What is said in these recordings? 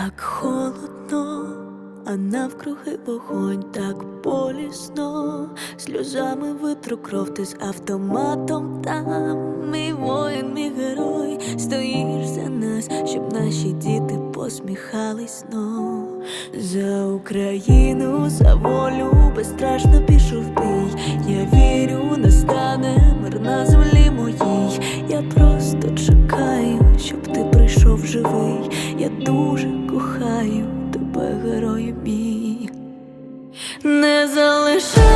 Так холодно, а навкруги вогонь так болісно, сльозами витру кров ти з автоматом там. Мій воїн, мій герой, стоїш за нас, щоб наші діти посміхались знов. За Україну, за волю безстрашно пішов бій. Я вірю, Я дуже кохаю тебе, герою мій. Не залишай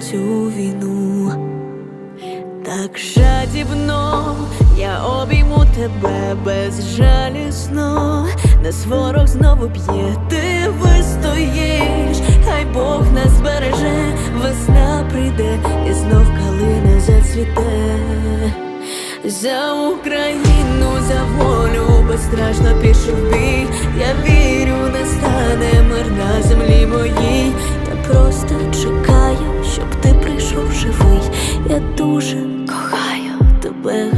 цю війну. Так жадібно я обійму тебе безжалісно, нас ворог знову б'є, ти вистоїш, хай Бог нас береже, весна прийде і знов калина зацвіте. За Україну, за волю безстрашно пішов бій. Я вірю, настане мир на землі моїй. Я просто чекаю, Я дуже кохаю тебе,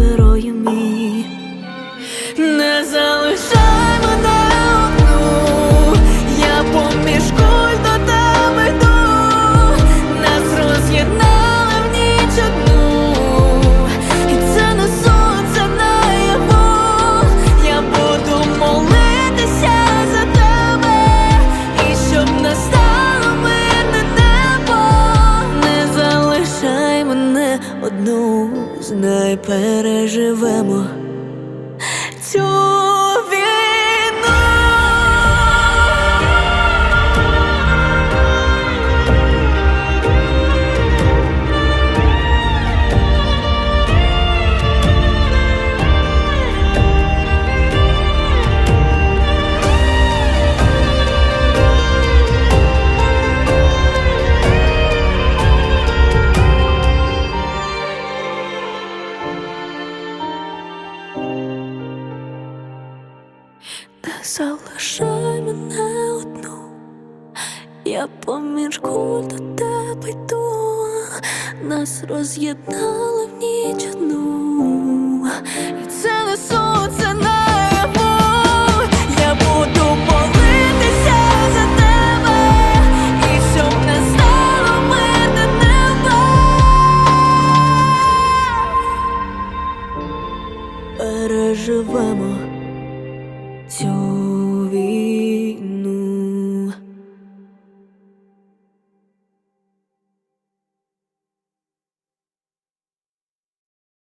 знай, переживемо залишай мене одну, я поміж до тебе йду, нас роз'єднали в ніч одну, і це не сон, це наяву, я буду молитися за тебе, і щоб не стало мирне небо. Переживемо